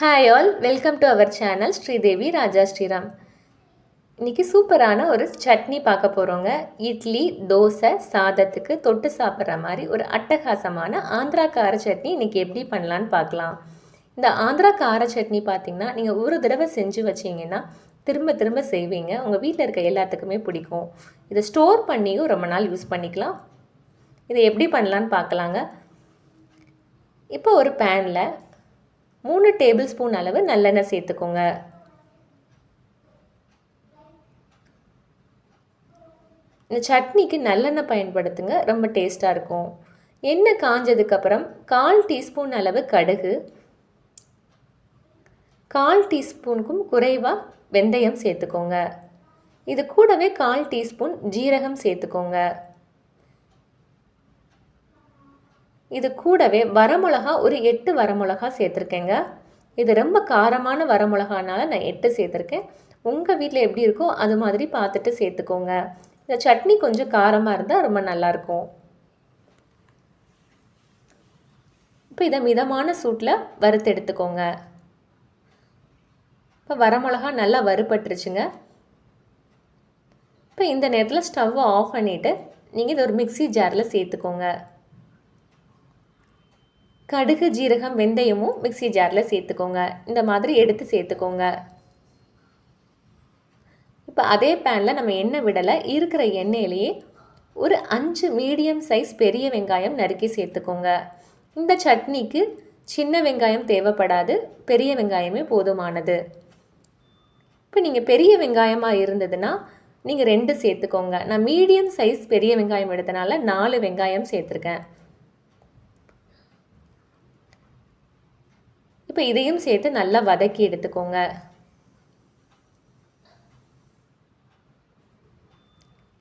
Hi all welcome to our channel Sridevi Raja Sriram இன்றைக்கி சூப்பரான ஒரு சட்னி பார்க்க போகிறோங்க இட்லி தோசை சாதத்துக்கு தொட்டு சாப்பிட்ற மாதிரி ஒரு அட்டகாசமான ஆந்திரா கார சட்னி இன்றைக்கி எப்படி பண்ணலான்னு பார்க்கலாம். இந்த ஆந்திரா கார சட்னி பார்த்திங்கன்னா நீங்கள் ஒரு தடவை செஞ்சு வச்சிங்கன்னா திரும்ப திரும்ப செய்வீங்க. உங்கள் வீட்டில் இருக்க எல்லாத்துக்குமே பிடிக்கும். இதை ஸ்டோர் பண்ணியும் ரொம்ப நாள் யூஸ் பண்ணிக்கலாம். இதை எப்படி பண்ணலான்னு பார்க்கலாங்க. இப்போ ஒரு பேனில் மூணு டேபிள் ஸ்பூன் அளவு நல்லெண்ணெய் சேர்த்துக்கோங்க. இந்த சட்னிக்கு நல்லெண்ணெய் பயன்படுத்துங்க ரொம்ப டேஸ்ட்டாக இருக்கும். எண்ணெய் காஞ்சதுக்கப்புறம் கால் டீஸ்பூன் அளவு கடுகு கால் டீஸ்பூனுக்கும் குறைவாக வெந்தயம் சேர்த்துக்கோங்க. இது கூடவே கால் டீஸ்பூன் ஜீரகம் சேர்த்துக்கோங்க. இது கூடவே வரமிளகா ஒரு எட்டு வரமிளகா சேர்த்துருக்கேங்க. இது ரொம்ப காரமான வரமிளகானால நான் எட்டு சேர்த்துருக்கேன். உங்கள் வீட்டில் எப்படி இருக்கோ அது மாதிரி பார்த்துட்டு சேர்த்துக்கோங்க. இந்த சட்னி கொஞ்சம் காரமாக இருந்தால் ரொம்ப நல்லாயிருக்கும் இப்போ இதை மிதமான சூட்டில் வறுத்து எடுத்துக்கோங்க. இப்போ வரமிளகா நல்லா வறுபட்டுருச்சுங்க. இப்போ இந்த நேரத்தில் ஸ்டவ்வை ஆஃப் பண்ணிவிட்டு நீங்கள் இதை ஒரு மிக்சி ஜாரில் சேர்த்துக்கோங்க. கடுகு ஜீரகம் வெந்தயமும் மிக்சி ஜாரில் சேர்த்துக்கோங்க. இந்த மாதிரி எடுத்து சேர்த்துக்கோங்க. இப்போ அதே பேனில் நம்ம எண்ணெய் விடலை இருக்கிற எண்ணெயிலேயே ஒரு அஞ்சு மீடியம் சைஸ் பெரிய வெங்காயம் நறுக்கி சேர்த்துக்கோங்க. இந்த சட்னிக்கு சின்ன வெங்காயம் தேவைப்படாது பெரிய வெங்காயமே போதுமானது. இப்போ நீங்கள் பெரிய வெங்காயமாக இருந்ததுன்னா நீங்கள் ரெண்டு சேர்த்துக்கோங்க. நான் மீடியம் சைஸ் பெரிய வெங்காயம் எடுத்தனால நாலு வெங்காயம் சேர்த்துருக்கேன். இப்போ இதையும் சேர்த்து நல்லா வதக்கி எடுத்துக்கோங்க.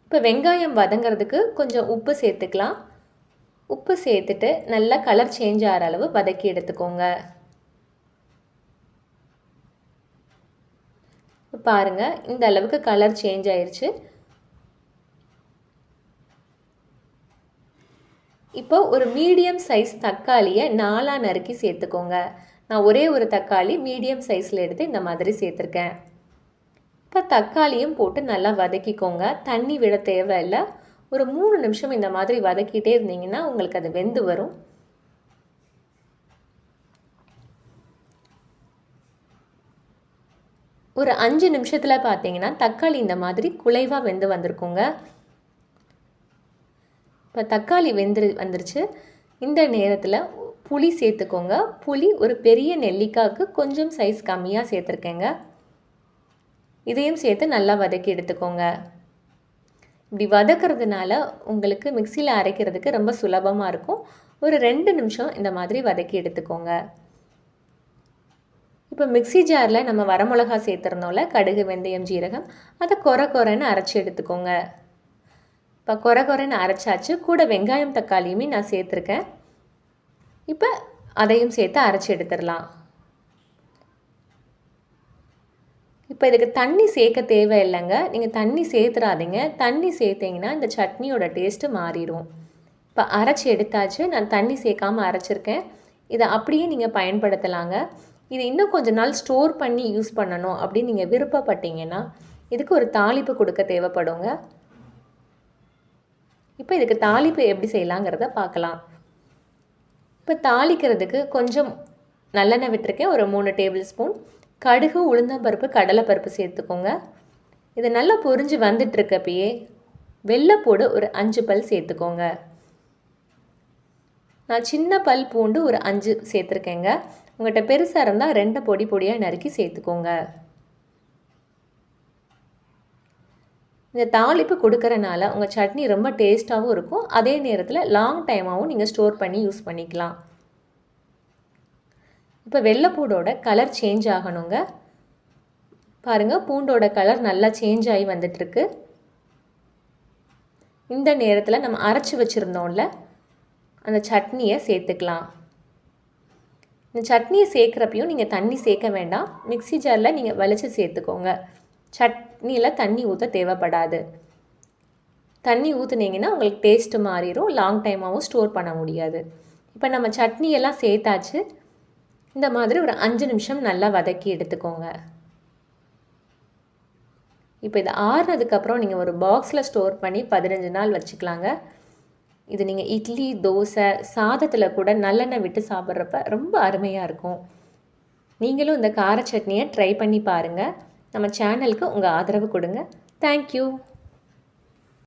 இப்போ வெங்காயம் வதங்கிறதுக்கு கொஞ்சம் உப்பு சேர்த்துக்கலாம். உப்பு சேர்த்துட்டு நல்லா கலர் சேஞ்ச் ஆகிற அளவு வதக்கி எடுத்துக்கோங்க. பாருங்கள் இந்த அளவுக்கு கலர் சேஞ்ச் ஆயிடுச்சு இப்போ ஒரு மீடியம் சைஸ் தக்காளியை நாலாக நறுக்கி சேர்த்துக்கோங்க. நான் ஒரே ஒரு தக்காளி மீடியம் சைஸில் எடுத்து இந்த மாதிரி சேர்த்துருக்கேன். இப்போ தக்காளியும் போட்டு நல்லா வதக்கிக்கோங்க. தண்ணி விட தேவையில்லை. ஒரு மூணு நிமிஷம் இந்த மாதிரி வதக்கிட்டே இருந்தீங்கன்னா உங்களுக்கு அது வெந்து வரும். ஒரு அஞ்சு நிமிஷத்தில் பார்த்தீங்கன்னா தக்காளி இந்த மாதிரி குலைவாக வெந்து வந்திருக்குங்க. இப்போ தக்காளி வெந்து வந்துருச்சு. இந்த நேரத்தில் புளி சேர்த்துக்கோங்க. புளி ஒரு பெரிய நெல்லிக்காய்க்கு கொஞ்சம் சைஸ் கம்மியாக சேர்த்துருக்கேங்க. இதையும் சேர்த்து நல்லா வதக்கி எடுத்துக்கோங்க. இப்படி வதக்கிறதுனால உங்களுக்கு மிக்சியில் அரைக்கிறதுக்கு ரொம்ப சுலபமாக இருக்கும். ஒரு ரெண்டு நிமிஷம் இந்த மாதிரி வதக்கி எடுத்துக்கோங்க. இப்போ மிக்சி ஜாரில் நம்ம வரமிளகா சேர்த்துருந்தோம்ல கடுகு வெந்தயம் ஜீரகம் அதை குறை குறைன்னு அரைச்சி எடுத்துக்கோங்க. இப்போ குறை குறைன்னு அரைச்சாச்சு. கூட வெங்காயம் தக்காளியுமே நான் சேர்த்துருக்கேன். இப்போ அதையும் சேர்த்து அரைச்சி எடுத்துடலாம். இப்போ இதுக்கு தண்ணி சேர்க்க தேவையில்லைங்க. நீங்கள் தண்ணி சேர்த்துறாதீங்க. தண்ணி சேர்த்திங்கன்னா இந்த சட்னியோட டேஸ்ட்டு மாறிடும். இப்போ அரைச்சி எடுத்தாச்சு. நான் தண்ணி சேர்க்காமல் அரைச்சிருக்கேன். இதை அப்படியே நீங்கள் பயன்படுத்தலாங்க. இது இன்னும் கொஞ்ச நாள் ஸ்டோர் பண்ணி யூஸ் பண்ணணும் அப்படின்னு நீங்கள் விருப்பப்பட்டீங்கன்னா இதுக்கு ஒரு தாளிப்பு கொடுக்க தேவைப்படுங்க. இப்போ இதுக்கு தாளிப்பு எப்படி செய்யலாங்கிறத பார்க்கலாம். இப்போ தாளிக்கிறதுக்கு கொஞ்சம் நல்லெண்ணெய் விட்டுருக்கேன். ஒரு மூணு டேபிள் ஸ்பூன். கடுகு உளுந்தம்பருப்பு கடலைப்பருப்பு சேர்த்துக்கோங்க. இது நல்லா பொரிஞ்சு வந்துட்டுருக்கப்பயே வெள்ளைப்பூடு ஒரு அஞ்சு பல் சேர்த்துக்கோங்க. நான் சின்ன பல் பூண்டு ஒரு அஞ்சு சேர்த்துருக்கேங்க. உங்கள்கிட்ட பெருசாக இருந்தால் ரெண்டை பொடி பொடியாக நறுக்கி சேர்த்துக்கோங்க. இந்த தாளிப்பு கொடுக்கறனால உங்கள் சட்னி ரொம்ப டேஸ்ட்டாகவும் இருக்கும். அதே நேரத்தில் லாங் டைமாகவும் நீங்கள் ஸ்டோர் பண்ணி யூஸ் பண்ணிக்கலாம். இப்போ வெள்ளைப்பூடோட கலர் சேஞ்ச் ஆகணுங்க. பாருங்கள் பூண்டோட கலர் நல்லா சேஞ்ச் ஆகி வந்துட்டுருக்கு. இந்த நேரத்தில் நம்ம அரைச்சி வச்சுருந்தோம்ல அந்த சட்னியை சேர்த்துக்கலாம். இந்த சட்னியை சேர்க்குறப்பையும் நீங்கள் தண்ணி சேர்க்க வேண்டாம். மிக்சி ஜாரில் நீங்கள் வலிச்சு சேர்த்துக்கோங்க. சட் சட்னியில் தண்ணி ஊற்ற தேவைப்படாது. தண்ணி ஊற்றுனீங்கன்னா உங்களுக்கு டேஸ்ட்டு மாறிடும் லாங் டைமாகவும் ஸ்டோர் பண்ண முடியாது. இப்போ நம்ம சட்னியெல்லாம் சேர்த்தாச்சு. இந்த மாதிரி ஒரு அஞ்சு நிமிஷம் நல்லா வதக்கி எடுத்துக்கோங்க. இப்போ இது ஆறுனதுக்கப்புறம் நீங்கள் ஒரு பாக்ஸில் ஸ்டோர் பண்ணி பதினஞ்சு நாள் வச்சுக்கலாங்க. இது நீங்கள் இட்லி தோசை சாதத்தில் கூட நல்லெண்ணெய் விட்டு சாப்பிட்றப்ப ரொம்ப அருமையாக இருக்கும். நீங்களும் இந்த கார சட்னியை ட்ரை பண்ணி பாருங்கள் நம்ம சேனலுக்கு உங்கள் ஆதரவு கொடுங்க. தேங்க்யூ